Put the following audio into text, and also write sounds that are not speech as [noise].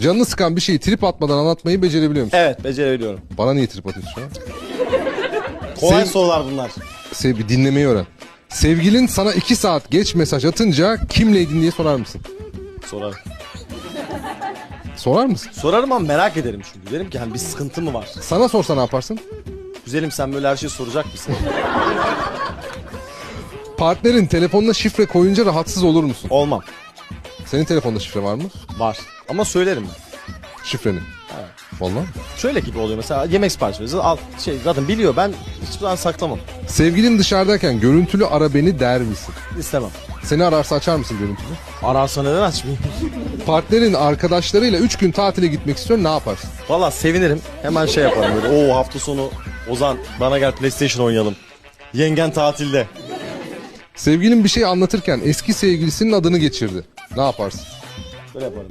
Canını sıkan bir şeyi trip atmadan anlatmayı becerebiliyor musun? Evet becerebiliyorum. Bana niye trip atıyorsun şu an? Kolay Sev- sorular bunlar. Sevgi dinlemeyi öğren. Sevgilin sana iki saat geç mesaj atınca kimleydin diye sorar mısın? Sorarım. Sorar mısın? Sorarım ama merak ederim çünkü. Derim ki hani bir sıkıntı mı var? Sana sorsa ne yaparsın? Güzelim sen böyle her şeyi soracak mısın? [laughs] Partnerin telefonuna şifre koyunca rahatsız olur musun? Olmam. Senin telefonda şifre var mı? Var. Ama söylerim ben. Şifrenin. Vallahi. Şöyle gibi oluyor mesela yemek sipariş veriyoruz. Al şey zaten biliyor ben hiçbir zaman saklamam. Sevgilin dışarıdayken görüntülü ara beni der misin? İstemem. Seni ararsa açar mısın görüntülü? Ararsa neden açmayayım? Partnerin arkadaşlarıyla 3 gün tatile gitmek istiyor ne yaparsın? Valla sevinirim. Hemen şey yaparım böyle. Oo hafta sonu Ozan bana gel PlayStation oynayalım. Yengen tatilde. Sevgilin bir şey anlatırken eski sevgilisinin adını geçirdi. Ne yaparsın? Böyle yaparım.